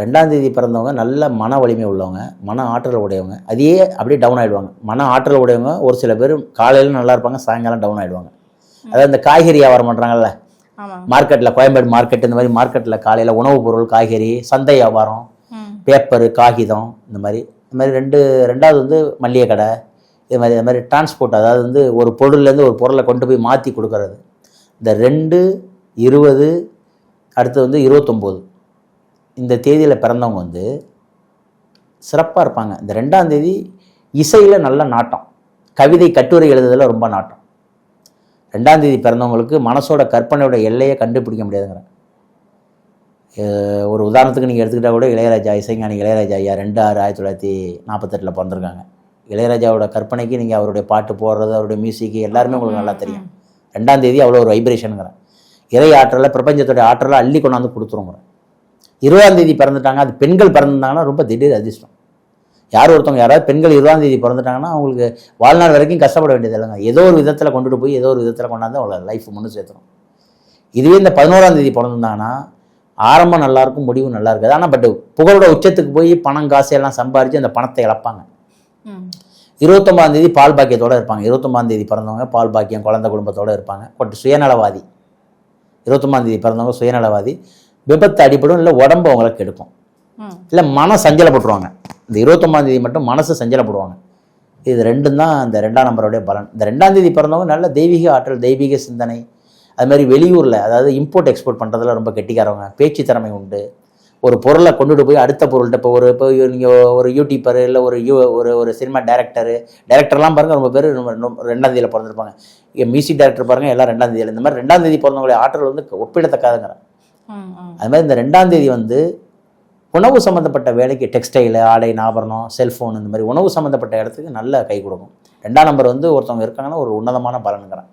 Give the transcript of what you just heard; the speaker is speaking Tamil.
ரெண்டாம் தேதி பிறந்தவங்க நல்ல மன வலிமை உள்ளவங்க மன ஆற்றல் உடையவங்க. அதையே அப்படியே டவுன் ஆகிடுவாங்க மன ஆற்றல் உடையவங்க ஒரு சில பேர் காலையில் நல்லா இருப்பாங்க சாயங்காலம் டவுன் ஆகிடுவாங்க அதாவது இந்த காய்கறி வியாபாரம் பண்ணுறாங்கல்ல மார்க்கெட்டில் கோயம்பேடு மார்க்கெட் இந்த மாதிரி மார்க்கெட்டில் காலையில் உணவுப் பொருள் காய்கறி சந்தை வியாபாரம் பேப்பரு காகிதம் இந்த மாதிரி இந்த மாதிரி ரெண்டு ரெண்டாவது வந்து மல்லிகை கடை இது மாதிரி இது மாதிரி டிரான்ஸ்போர்ட் அதாவது வந்து ஒரு பொருள்லேருந்து ஒரு பொருளை கொண்டு போய் மாற்றி கொடுக்கறது. இந்த ரெண்டு இருபது அடுத்து வந்து இருபத்தொம்போது. இந்த தேதியில் பிறந்தவங்க வந்து சிறப்பாக இருப்பாங்க. இந்த ரெண்டாம் தேதி இசையில் நல்ல நாட்டம். கவிதை கட்டுரை எழுதுறதுல ரொம்ப நாட்டம். ரெண்டாம் தேதி பிறந்தவங்களுக்கு மனசோட கற்பனையோட எல்லையை கண்டுபிடிக்க முடியாதுங்கிறேன் அஹ் ஒரு உதாரணத்துக்கு நீங்கள் எடுத்துக்கிட்டால் கூட இளையராஜா இசைஞானி இளையராஜா ஐயா ரெண்டு ஆறு ஆயிரத்தி தொள்ளாயிரத்தி நாற்பத்தெட்டில் பிறந்திருக்காங்க. இளையராஜாவோட கற்பனைக்கு நீங்கள் அவருடைய பாட்டு போடுறது அவருடைய மியூசிக்கு எல்லாருமே உங்களுக்கு நல்லா தெரியும். ரெண்டாம் தேதி அவ்வளோ ஒரு வைப்ரேஷனுங்கிறேன் இறை ஆற்றலை பிரபஞ்சத்தோடைய ஆற்றலை அள்ளி கொண்டாந்து கொடுத்துருங்கிறேன் இருபதாம் தேதி பிறந்துட்டாங்க அது பெண்கள் பிறந்தாங்கன்னா ரொம்ப திடீர் அதிர்ஷ்டம். யார் ஒருத்தவங்க யாராவது பெண்கள் இருபதாம் தேதி பிறந்துட்டாங்கன்னா அவங்களுக்கு வாழ்நாள் வரைக்கும் கஷ்டப்பட வேண்டியது இல்லைங்க. ஏதோ ஒரு விதத்தில் கொண்டுட்டு போய் ஏதோ ஒரு விதத்தில் கொண்டாந்து அவங்கள லைஃப் முன்னு சேர்த்துரும். இதுவே இந்த பதினோராம் தேதி பிறந்திருந்தாங்கன்னா ஆரம்பம் நல்லா இருக்கும் முடிவு நல்லா இருக்காது. ஆனால் பட் புகழோட உச்சத்துக்கு போய் பணம் காசு எல்லாம் சம்பாரித்து அந்த பணத்தை இழப்பாங்க. இருபத்தொம்பதாம் தேதி பால் பாக்கியத்தோட இருப்பாங்க. இருபத்தொம்பதாம் தேதி பிறந்தவங்க பால் பாக்கியம் குழந்தை குடும்பத்தோட இருப்பாங்க. பட் சுயநலவாதி. இருபத்தொம்பதாம் தேதி பிறந்தவங்க சுயநலவாதி. விபத்து அடிபடும் இல்லை உடம்பு அவங்களை கெடுக்கும். இல்லை மனம் சஞ்சலப்பட்டுருவாங்க இந்த இருபத்தொம்பதாம் தேதி மட்டும் மனசு சஞ்சலப்படுவாங்க. இது ரெண்டும் தான் இந்த ரெண்டாம் நம்பருடைய பலன். இந்த ரெண்டாம் தேதி பிறந்தவங்க நல்ல தெய்வீக ஆற்றல் தெய்வீக சிந்தனை அது மாதிரி வெளியூரில் அதாவது இம்போர்ட் எக்ஸ்போர்ட் பண்ணுறதுல ரொம்ப கெட்டிக்காரவங்க. பேச்சு திறமை உண்டு. ஒரு பொருளை கொண்டுட்டு போய் அடுத்த பொருள்கிட்ட இப்போ ஒரு இப்போ நீங்கள் ஒரு யூடியூபர் இல்லை ஒரு யூ ஒரு ஒரு சினிமா டேரக்டரு டேரக்டர்லாம் பாருங்கள் ரொம்ப பேர் ரெண்டாம் தேதியில் பிறந்திருப்பாங்க. இங்கே மியூசிக் டேரக்டர் பாருங்கள் எல்லாம் ரெண்டாம் தேதியில். இந்த மாதிரி ரெண்டாம் தேதி பிறந்தவங்களுடைய ஆற்றல் வந்து ஒப்பிடத்தக்காதுங்கிறேன் அது மாதிரி இந்த ரெண்டாம் தேதி வந்து உணவு சம்மந்தப்பட்ட வேலைக்கு டெக்ஸ்டைலு ஆடை ஆபரணம் செல்ஃபோன் இந்த மாதிரி உணவு சம்மந்தப்பட்ட இடத்துக்கு நல்ல கை கொடுக்கும். ரெண்டாம் நம்பர் வந்து ஒருத்தவங்க இருக்காங்கன்னா ஒரு உன்னதமான பலனுங்கிறேன்